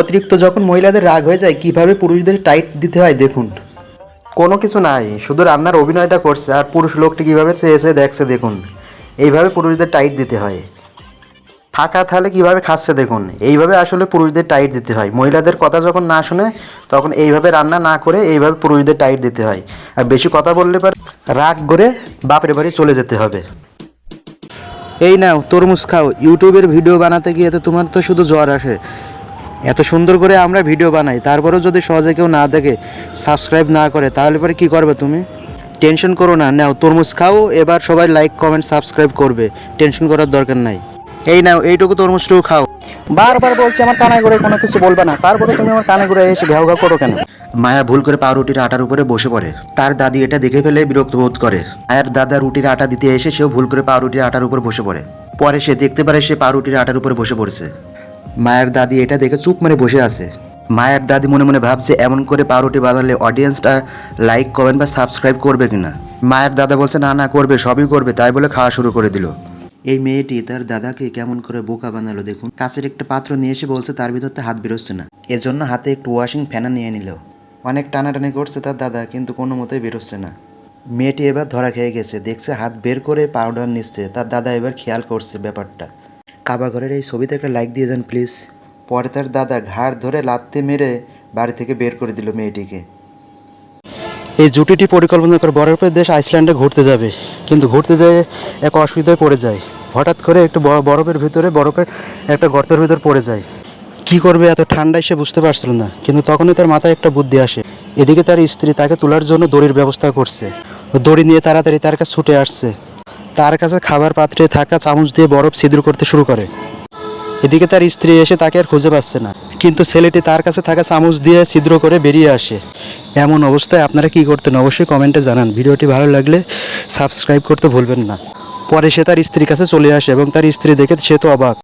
অতিরিক্ত যখন মহিলাদের রাগ হয়ে যায়, কীভাবে পুরুষদের টাইট দিতে হয় দেখুন। কোনো কিছু নাই, শুধু রান্নার অভিনয়টা করছে আর পুরুষ লোকটি কীভাবে চেয়েছে দেখছে দেখুন। এইভাবে পুরুষদের টাইট দিতে হয়। ফাঁকা থালে কীভাবে খাচ্ছে দেখুন। এইভাবে আসলে পুরুষদের টাইট দিতে হয়। মহিলাদের কথা যখন না শুনে তখন এইভাবে রান্না না করে এইভাবে পুরুষদের টাইট দিতে হয়। আর বেশি কথা বললে পারে রাগ করে বাপের বাড়ি চলে যেতে হবে। এই নাও, তরমুজ খাও। ইউটিউবের ভিডিও বানাতে গিয়ে তো তোমার তো শুধু জ্বর আসে। এত সুন্দর করে আমরা ভিডিও বানাই, তারপরেও যদি সহজে কেউ না দেখে সাবস্ক্রাইব না করে, তাহলে পরে কী করবে তুমি? টেনশন করো না, নাও তরমুজ খাও, এবার সবাই লাইক কমেন্ট সাবস্ক্রাইব করবে। টেনশন করার দরকার নাই। এই নাও, এইটুকু তরমুজটুকু খাও। বারবার বলছি, আমার কানে করে কোনো কিছু বলবে না। তারপরে তুমি আমার কানে করে এসে ঘেউ ঘেউ করো কেন? মায়া ভুল করে পাউরুটির আটার উপরে বসে পড়ে। তার দাদি এটা দেখে ফেলে বিরক্ত বোধ করে। মায়ের দাদা রুটির আটা দিতে এসে সেও ভুল করে পাউরুটির আটার উপর বসে পড়ে। পরে সে দেখতে পারে সে পাউরুটির আটার উপরে বসে পড়েছে। মায়ের দাদি এটা দেখে চুপ মেরে বসে আছে। মায়ের দাদি মনে মনে ভাবছে, এমন করে পাউরুটি বানালে অডিয়েন্সটা লাইক কমেন্ট বা সাবস্ক্রাইব করবে কিনা। মায়ের দাদা বলছে, না না, করবে, সবই করবে। তাই বলে খাওয়া শুরু করে দিল। এই মেয়েটি তার দাদাকে কেমন করে বোকা বানালো দেখুন। কাছের একটা পাত্র নিয়ে এসে বলছে, তার ভিতর তো হাত বেরোচ্ছে না। এজন্য হাতে একটু ওয়াশিং ফ্যানা নিয়ে নিল। অনেক টানাটানি করছে তার দাদা, কিন্তু কোনো মতেই বেরোচ্ছে না। মেয়েটি এবার ধরা খেয়ে গেছে। দেখছে হাত বের করে পাউডার নিচ্ছে। তার দাদা এবার খেয়াল করছে ব্যাপারটা। কাবা ঘরের এই ছবিতে একটা লাইক দিয়ে যান প্লিজ পরে তার দাদা ঘাড় ধরে লাত্তে মেরে বাড়ি থেকে বের করে দিল মেয়েটিকে। এই জুটিটি পরিকল্পনা করে বরফের দেশ আইসল্যান্ডে ঘুরতে যাবে, কিন্তু ঘুরতে যেয়ে এক অসুবিধায় পড়ে যায়। হঠাৎ করে একটু বরফের ভিতরে বরফের একটা গর্তের ভিতর পড়ে যায়। কি করবে এত ঠান্ডায় সে বুঝতে পারছিল না, কিন্তু তখনই তার মাথায় একটা বুদ্ধি আসে। এদিকে তার স্ত্রী তাকে তোলার জন্য দড়ির ব্যবস্থা করছে। দড়ি নিয়ে তাড়াতাড়ি তার কাছে ছুটে আসছে। তার কাছে খাবার পাত্রে থাকা চামচ দিয়ে বরফ ছিদ্র করতে শুরু করে। এদিকে তার স্ত্রী এসে তাকে আর খুঁজে পাচ্ছে না। কিন্তু ছেলেটি তার কাছে থাকা চামচ দিয়ে ছিদ্র করে বেরিয়ে আসে। এমন অবস্থায় আপনারা কি করতেন অবশ্যই কমেন্টে জানান। ভিডিওটি ভালো লাগলে সাবস্ক্রাইব করতে ভুলবেন না। পরে সে তার স্ত্রীর কাছে চলে আসে এবং তার স্ত্রী দেখে সে তো অবাক।